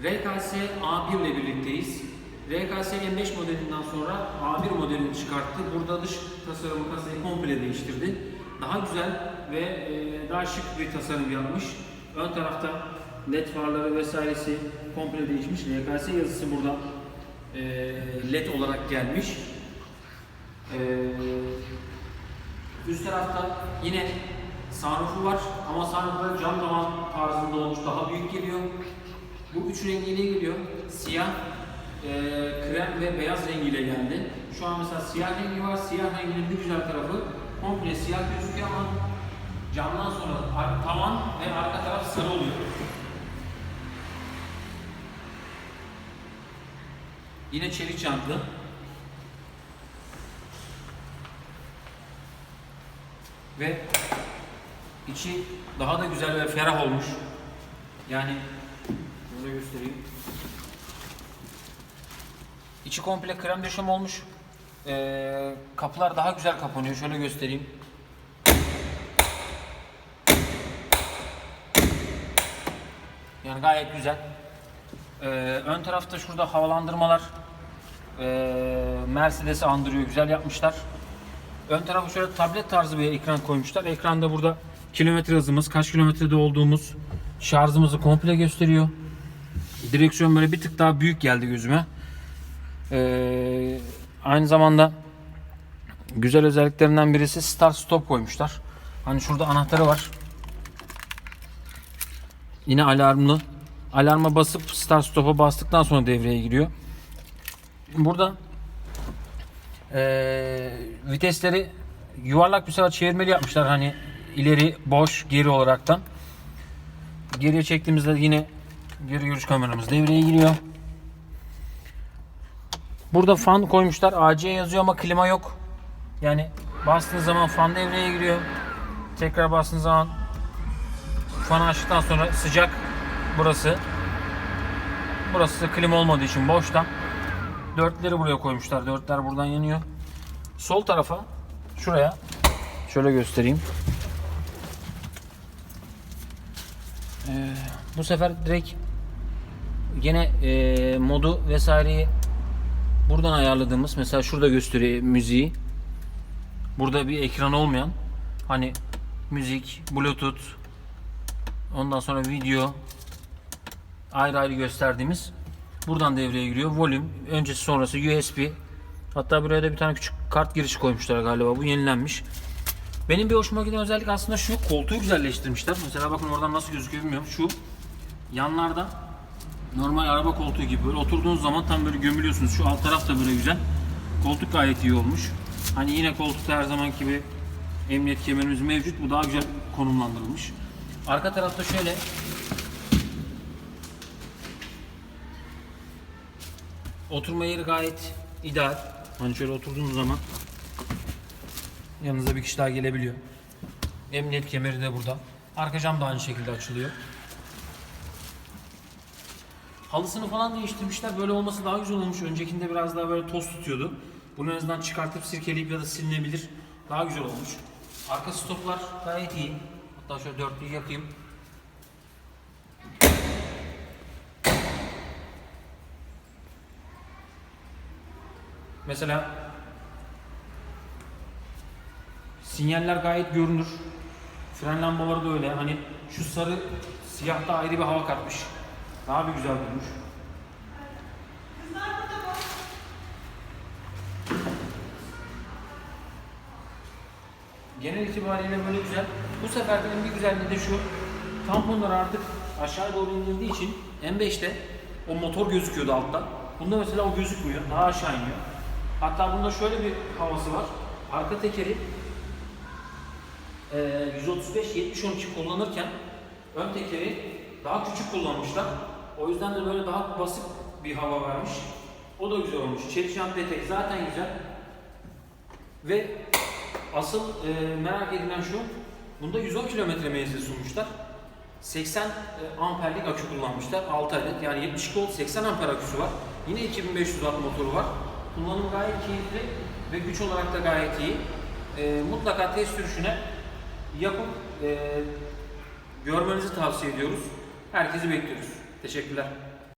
RKS A1 ile birlikteyiz. RKS M5 modelinden sonra A1 modelini çıkarttı. Burada dış tasarımı kasayı komple değiştirdi. Daha güzel ve e, daha şık bir tasarım yapmış. Ön tarafta led farları vesairesi komple değişmiş. RKS yazısı burada e, led olarak gelmiş. E, üst tarafta yine sunroofu var ama sunroofları cam tavan tarzında olmuş. Daha büyük geliyor. Bu üç rengiyle geliyor. Siyah, e, krem ve beyaz rengiyle geldi. Şu an mesela siyah rengi var. Siyah renginin bir güzel tarafı komple siyah gözüküyor ama camdan sonra tavan ve arka taraf sarı oluyor. Yine çelik jantlı. Ve içi daha da güzel ve ferah olmuş. Yani Böyle göstereyim. İçi komple krem döşem olmuş. Ee, kapılar daha güzel kapanıyor. Şöyle göstereyim. Yani gayet güzel. Ee, ön tarafta şurada havalandırmalar ee, Mercedes'i andırıyor. Güzel yapmışlar. Ön tarafı şöyle tablet tarzı bir ekran koymuşlar. Ekranda burada kilometre hızımız, kaç kilometrede olduğumuz, şarjımızı komple gösteriyor. Direksiyon böyle bir tık daha büyük geldi gözüme. Ee, aynı zamanda güzel özelliklerinden birisi start stop koymuşlar. Hani şurada anahtarı var. Yine alarmlı. Alarma basıp start stop'a bastıktan sonra devreye giriyor. Burada ee, vitesleri yuvarlak bir sefer çevirmeli yapmışlar. Hani ileri boş geri olaraktan. Geriye çektiğimizde yine geri görüş kameramız devreye giriyor. Burada fan koymuşlar. AC yazıyor ama klima yok. Yani bastığınız zaman fan devreye giriyor. Tekrar bastığınız zaman fanı açtıktan sonra sıcak burası. Burası klima olmadığı için boşta. Dörtleri buraya koymuşlar. Dörtler buradan yanıyor. Sol tarafa şuraya şöyle göstereyim. Ee, bu sefer direkt gene e, modu vesaireyi buradan ayarladığımız mesela şurada gösteriyor müziği. Burada bir ekran olmayan hani müzik, bluetooth ondan sonra video ayrı ayrı gösterdiğimiz buradan devreye giriyor. Volüm, öncesi sonrası USB. Hatta buraya da bir tane küçük kart girişi koymuşlar galiba. Bu yenilenmiş. Benim bir hoşuma giden özellik aslında şu koltuğu güzelleştirmişler. Mesela bakın oradan nasıl gözüküyor bilmiyorum. Şu yanlarda normal araba koltuğu gibi böyle oturduğunuz zaman tam böyle gömülüyorsunuz. Şu alt taraf da böyle güzel. Koltuk gayet iyi olmuş. Hani yine koltukta her zaman gibi emniyet kemerimiz mevcut. Bu daha güzel konumlandırılmış. Arka tarafta şöyle oturma yeri gayet ideal. Hani şöyle oturduğunuz zaman yanınıza bir kişi daha gelebiliyor. Emniyet kemeri de burada. Arka cam da aynı şekilde açılıyor. Halısını falan değiştirmişler. Böyle olması daha güzel olmuş. Öncekinde biraz daha böyle toz tutuyordu. Bunu en azından çıkartıp sirkeleyip ya da silinebilir. Daha güzel olmuş. Arka stoplar gayet iyi. Hatta şöyle dörtlüyü yakayım. Mesela sinyaller gayet görünür. Fren lambaları da öyle. Hani şu sarı siyahta ayrı bir hava katmış. Daha bir güzel durmuş. Genel itibariyle böyle güzel. Bu seferkimin bir güzelliği de şu. Tamponlar artık aşağı doğru indirdiği için M5'te o motor gözüküyordu altta. Bunda mesela o gözükmüyor. Daha aşağı iniyor. Hatta bunda şöyle bir havası var. Arka tekeri e, 135-70-12 kullanırken ön tekeri daha küçük kullanmışlar. O yüzden de böyle daha basık bir hava vermiş. O da güzel olmuş. Çelik jant zaten güzel. Ve asıl e, merak edilen şu, bunda 110 kilometre menzil sunmuşlar. 80 e, amperlik akü kullanmışlar. 6 adet yani 72 volt 80 amper aküsü var. Yine 2500 watt motoru var. Kullanım gayet keyifli ve güç olarak da gayet iyi. E, mutlaka test sürüşüne yapıp e, görmenizi tavsiye ediyoruz. Herkesi bekliyoruz. Teşekkürler.